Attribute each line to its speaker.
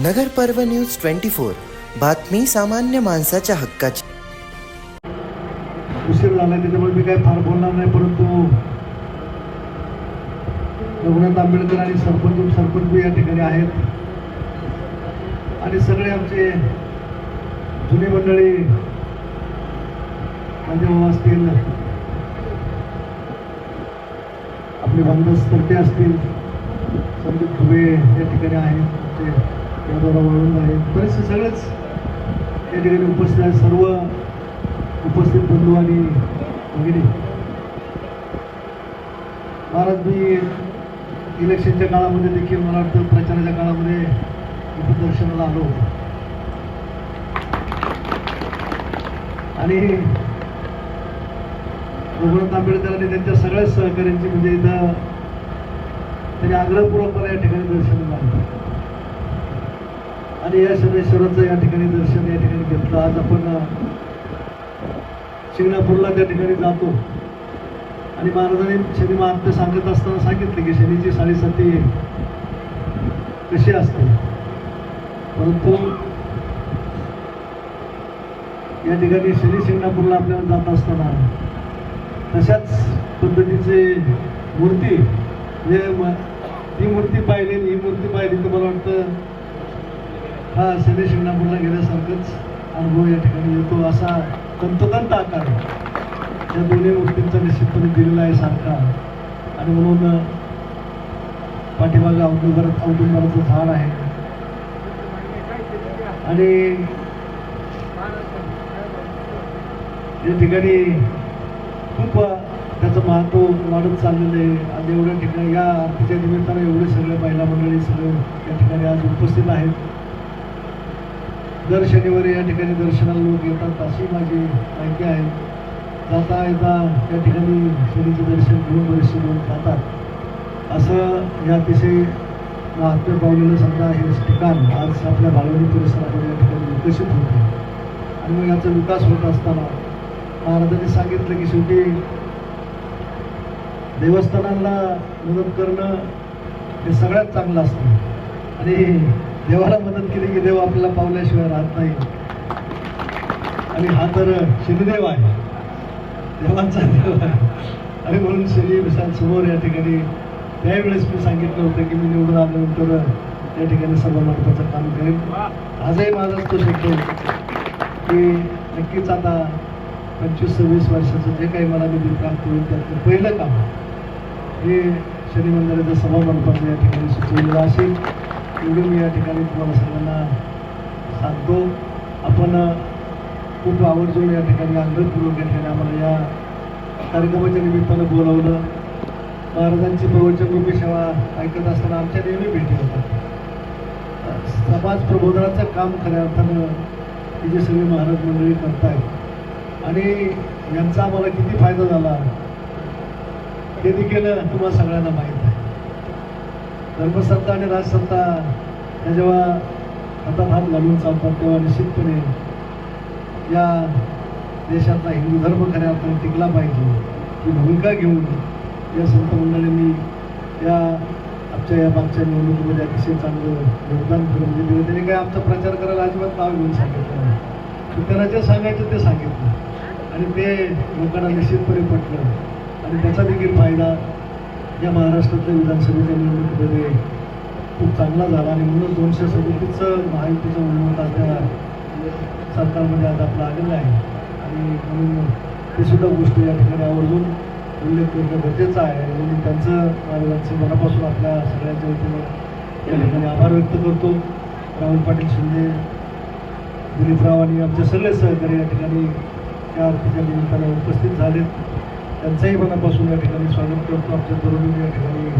Speaker 1: नगर पर्व news twenty four. बातमी सामान्य माणसाच्या हक्काची.
Speaker 2: उशीर झाला त्याच्यामुळे मी काही फार बोलणार नाही परंतु रघुनाथ आंबेडकर आणि सरपंच सरपंच बी या ठिकाणी आहेत. आणि सगळे आमचे जुनी मंडळी माझे भाऊ असतील आपले बंधस तर्टे असतील संदीप खुबे या ठिकाणी आहेत आमचे यादवराव आहे. बरेचसे सगळेच या ठिकाणी उपस्थित आहे सर्व उपस्थित बंधू आणि भगिनी. महाराज मी इलेक्शनच्या काळामध्ये देखील मला वाटतं प्रचाराच्या काळामध्ये इथं दर्शनाला आलो. होतो आणि रघुनाथ आंबेडकर आणि त्यांच्या सगळ्याच सहकाऱ्यांची म्हणजे इथं त्यांनी आग्रहपूर्वकपणे या ठिकाणी दर्शन झालं आणि या शनेश्वराचं या ठिकाणी दर्शन या ठिकाणी घेतलं. आज आपण शिंगणापूरला त्या ठिकाणी जातो. आणि महाराजांनी शनी महात्म्य सांगत असताना सांगितलं की शनीची साडेसाती कशी असते. परंतु या ठिकाणी शनी शिंगणापूरला आपल्याला जात असताना तशाच पद्धतीचे मूर्ती म्हणजे म- ती मूर्ती पाहिली ही मूर्ती पाहिली तर मला वाटतं हा शनी शिंगणापूरला गेल्यासारखंच अनुभव या ठिकाणी येतो असा कंतकंत आकार या दोन्ही गोष्टींचा निश्चितपणे दिलेला आहे सारखा. आणि म्हणून पाठीमागं औदुंबर औदुंबराचं झाड आहे. आणि या ठिकाणी खूप त्याचं महत्त्व वाढत चाललेलं आहे. आज एवढ्या ठिकाणी या आरतीच्या निमित्तानं एवढे सगळे महिला मंडळी सगळे या ठिकाणी आज उपस्थित आहेत. दर शनिवारी या ठिकाणी दर्शनाला लोक येतात अशी माझी माहिती आहे. जाता येता या ठिकाणी शनीचं दर्शन घेऊन बरेचसे लोक जातात. असं या अतिशय महात्म्य पावलेलं समजा हे ठिकाण आज आपल्या बाळवणी परिसरामध्ये या ठिकाणी विकसित होते आणि मग याचा विकास होत असताना महाराजांनी सांगितलं की शेवटी देवस्थानांना मदत करणं हे सगळ्यात चांगलं असतं. आणि देवाला मदत केली की देव आपल्याला पावल्याशिवाय राहत नाही. आणि हा तर शनिदेव आहे. देवांचा देव आहे. आणि म्हणून शनी विशाल समोर या ठिकाणी त्यावेळेस मी सांगितलं होतं की मी निवडून आल्यानंतर या ठिकाणी सर्वमार्गाचं काम करेन. आजही माझाच तो शक्य की नक्कीच आता पंचवीस सव्वीस वर्षाचं जे काही मला निधी प्राप्त होईल त्यातलं पहिलं काम हे शनी सभा मंडपाचं या ठिकाणी सुचवलेलं असेल. एवढी मी या ठिकाणी तुम्हाला सगळ्यांना सांगतो. आपण खूप आवर्जून या ठिकाणी आग्रहपूर्वक या ठिकाणी आम्हाला या कार्यक्रमाच्या निमित्तानं बोलावलं. महाराजांची प्रवचनरूपी सेवा ऐकत असताना आमच्या नेहमी भेटी होतात. समाज प्रबोधनाचं काम खऱ्या अर्थानं हे जे सगळे महाराज मंडळी करताय आणि यांचा आम्हाला किती फायदा झाला हे देखील तुम्हाला सगळ्यांना माहीत धर्मसत्ता आणि राजसत्ता या जेव्हा हातात हात घालून चालतात तेव्हा निश्चितपणे या देशातला हिंदू धर्म खऱ्या अर्थाने टिकला पाहिजे. ही भूमिका घेऊन या संत मंडळींनी या आमच्या या मागच्या निवडणुकीमध्ये अतिशय चांगलं योगदान करून दिलं. म्हणजे त्यांनी काय आमचा प्रचार करायला अजिबात नाव घेऊन सांगितलं नाही. त्यांना जे सांगायचं ते सांगितलं. आणि ते लोकांना निश्चितपणे पटलं. आणि त्याचा देखील फायदा या महाराष्ट्रातल्या विधानसभेच्या निवडणुकीमध्ये खूप चांगला झाला आणि म्हणून दोनशे सदतीसचं महायुतीचं उन्नत आपल्या सरकारमध्ये आज आपलं आलेलं आहे. आणि म्हणून ते सुद्धा गोष्टी या ठिकाणी आवर्जून उल्लेख करणं गरजेचं आहे. म्हणून त्यांचं महाराजांचं मनापासून आपल्या सगळ्यांच्या वतीनं या ठिकाणी आभार व्यक्त करतो. राहुल पाटील शिंदे दिलीपराव आणि आमचे सगळे सहकारी या ठिकाणी या आरतीच्या निमित्तानं उपस्थित झालेत. त्यांचंही मनापासून या ठिकाणी स्वागत करतो. आमच्या तरुणी या ठिकाणी